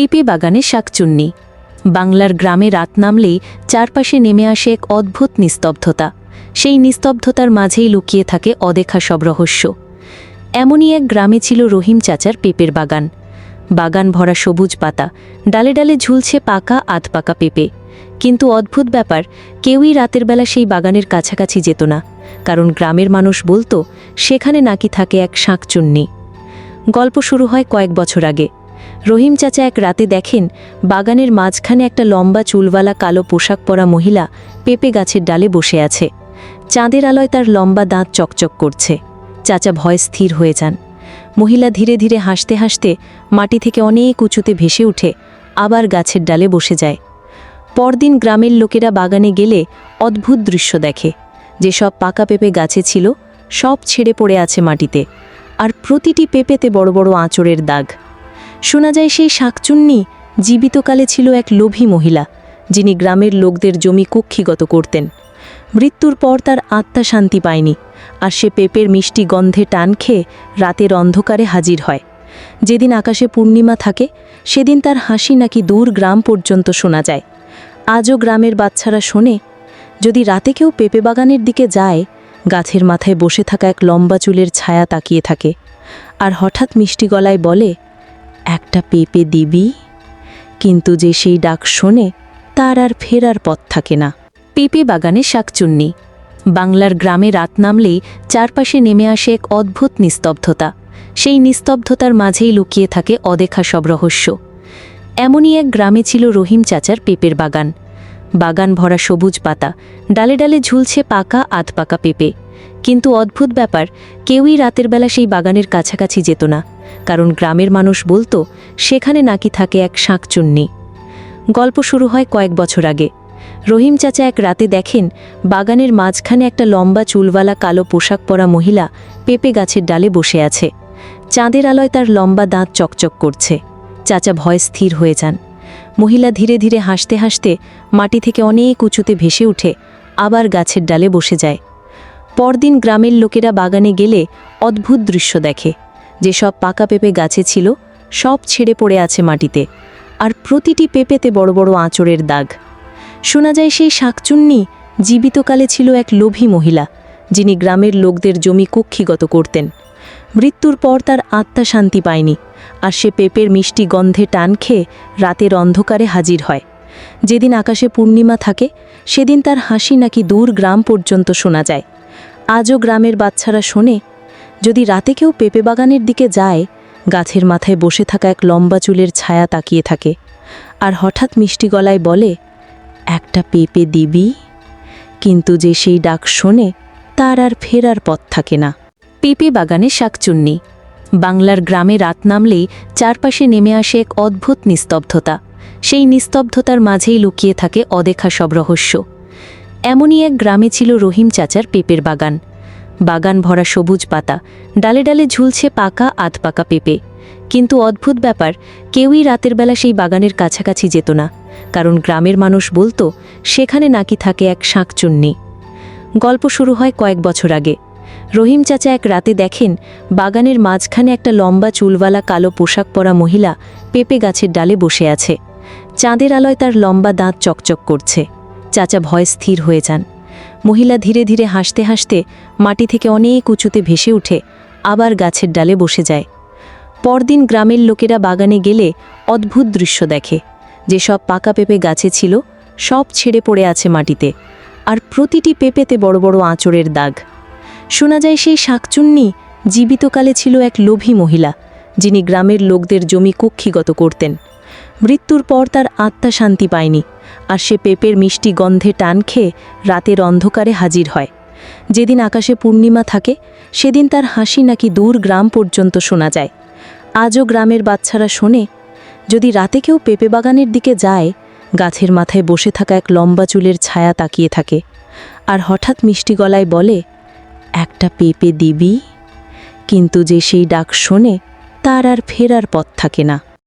পেঁপে বাগানে শাকচুন্নি। বাংলার গ্রামে রাত নামলেই চারপাশে নেমে আসে এক অদ্ভুত নিস্তব্ধতা। সেই নিস্তব্ধতার মাঝেই লুকিয়ে থাকে অদেখা সব রহস্য। এমনই এক গ্রামে ছিল রহিম চাচার পেঁপের বাগান। বাগান ভরা সবুজ পাতা, ডালে ডালে ঝুলছে পাকা আধ পাকা পেঁপে। কিন্তু অদ্ভুত ব্যাপার, কেউই রাতের বেলা সেই বাগানের কাছাকাছি যেত না। কারণ গ্রামের মানুষ বলতো, সেখানে নাকি থাকে এক শাঁকচুন্নি। গল্প শুরু হয় কয়েক বছর আগে। রহিম চাচা এক রাতে দেখেন বাগানের মাঝখানে একটা লম্বা চুলওয়ালা কালো পোশাক পরা মহিলা পেঁপে গাছের ডালে বসে আছে। চাঁদের আলোয় তার লম্বা দাঁত চকচক করছে। চাচা ভয় স্থির হয়ে যান। মহিলা ধীরে ধীরে হাসতে হাসতে মাটি থেকে অনেক উঁচুতে ভেসে উঠে আবার গাছের ডালে বসে যায়। পরদিন গ্রামের লোকেরা বাগানে গেলে অদ্ভুত দৃশ্য দেখে। যেসব পাকা পেঁপে গাছে ছিল, সব ছেড়ে পড়ে আছে মাটিতে। আর প্রতিটি পেঁপেতে বড় বড় আঁচড়ের দাগ। শোনা যায় সেই শাকচুন্নি জীবিতকালে ছিল এক লোভী মহিলা, যিনি গ্রামের লোকদের জমি কক্ষিগত করতেন। মৃত্যুর পর তার আত্মা শান্তি পায়নি, আর সে পেঁপের মিষ্টি গন্ধে টান খেয়ে রাতের অন্ধকারে হাজির হয়। যেদিন আকাশে পূর্ণিমা থাকে, সেদিন তার হাসি নাকি দূর গ্রাম পর্যন্ত শোনা যায়। আজও গ্রামের বাচ্চারা শোনে, যদি রাতে কেউ পেঁপে বাগানের দিকে যায়, গাছের মাথায় বসে থাকা এক লম্বা চুলের ছায়া তাকিয়ে থাকে, আর হঠাৎ মিষ্টি গলায় বলে একটা পেঁপে দিবি, কিন্তু যে সেই ডাক শোনে তার আর ফেরার পথ থাকে না। পেঁপে বাগানে শাকচুন্নি। বাংলার গ্রামে রাত নামলেই চারপাশে নেমে আসে এক অদ্ভুত নিস্তব্ধতা। সেই নিস্তব্ধতার মাঝেই লুকিয়ে থাকে অদেখা সব রহস্য। এমনই এক গ্রামে ছিল রহিম চাচার পেঁপের বাগান। বাগান ভরা সবুজ পাতা, ডালে ডালে ঝুলছে পাকা আধ পাকা পেঁপে। কিন্তু অদ্ভুত ব্যাপার, কেউই রাতের বেলা সেই বাগানের কাছাকাছি যেত না, কারণ গ্রামের মানুষ বলতো, সেখানে নাকি থাকে এক শাঁকচুন্নি। গল্প শুরু হয় কয়েক বছর আগে। রহিম চাচা এক রাতে দেখেন, বাগানের মাঝখানে একটা লম্বা চুলওয়ালা কালো পোশাক পরা মহিলা পেঁপে গাছের ডালে বসে আছে। চাঁদের আলোয় তার লম্বা দাঁত চকচক করছে। চাচা ভয় স্থির হয়ে যান। মহিলা ধীরে ধীরে হাসতে হাসতে মাটি থেকে অনেক উঁচুতে ভেসে উঠে আবার গাছের ডালে বসে যায়। পরদিন গ্রামের লোকেরা বাগানে গেলে অদ্ভুত দৃশ্য দেখে। যেসব পাকা পেঁপে গাছে ছিল, সব ছেড়ে পড়ে আছে মাটিতে, আর প্রতিটি পেঁপেতে বড় বড় আঁচড়ের দাগ। শোনা যায় সেই শাকচুন্নি জীবিতকালে ছিল এক লোভী মহিলা, যিনি গ্রামের লোকদের জমি কক্ষিগত করতেন। মৃত্যুর পর তার আত্মা শান্তি পায়নি, আর সে পেঁপের মিষ্টি গন্ধে টান খেয়ে রাতের অন্ধকারে হাজির হয়। যেদিন আকাশে পূর্ণিমা থাকে, সেদিন তার হাসি নাকি দূর গ্রাম পর্যন্ত শোনা যায়। আজও গ্রামের বাচ্চারা শোনে, যদি রাতে কেউ পেঁপে বাগানের দিকে যায়, গাছের মাথায় বসে থাকা এক লম্বা চুলের ছায়া তাকিয়ে থাকে আর হঠাৎ মিষ্টি গলায় বলে, একটা পেঁপে দিবি? কিন্তু যে সেই ডাক শোনে, তার আর ফেরার পথ থাকে না। পেঁপে বাগানে শাকচুন্নি। বাংলার গ্রামে রাত নামলেই চারপাশে নেমে আসে এক অদ্ভুত নিস্তব্ধতা। সেই নিস্তব্ধতার মাঝেই লুকিয়ে থাকে অদেখা সব রহস্য। এমনই এক গ্রামে ছিল রহিম চাচার পেঁপের বাগান। বাগান ভরা সবুজ পাতা, ডালে ডালে ঝুলছে পাকা আধ পাকা পেঁপে। কিন্তু অদ্ভুত ব্যাপার, কেউই রাতের বেলা সেই বাগানের কাছাকাছি যেত না। কারণ গ্রামের মানুষ বলতো, সেখানে নাকি থাকে এক শাঁকচুন্নি। গল্প শুরু হয় কয়েক বছর আগে। রহিম চাচা এক রাতে দেখেন, বাগানের মাঝখানে একটা লম্বা চুলওয়ালা কালো পোশাক পরা মহিলা পেঁপে গাছের ডালে বসে আছে। চাঁদের আলোয় তার লম্বা দাঁত চকচক করছে। চাচা ভয় স্থির হয়ে যান। মহিলা ধীরে ধীরে হাসতে হাসতে মাটি থেকে অনেক উঁচুতে ভেসে উঠে আবার গাছের ডালে বসে যায়। পরদিন গ্রামের লোকেরা বাগানে গেলে অদ্ভুত দৃশ্য দেখে। যেসব পাকা পেঁপে গাছে ছিল, সব ছেড়ে পড়ে আছে মাটিতে, আর প্রতিটি পেঁপেতে বড় বড় আঁচড়ের দাগ। শোনা যায় সেই শাকচুন্নি জীবিতকালে ছিল এক লোভী মহিলা, যিনি গ্রামের লোকদের জমি কক্ষিগত করতেন। মৃত্যুর পর তার আত্মা শান্তি পায়নি, আর সে পেঁপের মিষ্টি গন্ধে টান খেয়ে রাতের অন্ধকারে হাজির হয়। যেদিন আকাশে পূর্ণিমা থাকে, সেদিন তার হাসি নাকি দূর গ্রাম পর্যন্ত শোনা যায়। আজও গ্রামের বাচ্চারা শোনে, যদি রাতে কেউ পেঁপে বাগানের দিকে যায়, গাছের মাথায় বসে থাকা এক লম্বা চুলের ছায়া তাকিয়ে থাকে, আর হঠাৎ মিষ্টি গলায় বলে, একটা পেঁপে দিবি? কিন্তু যে সেই ডাক শোনে, তার আর ফেরার পথ থাকে না।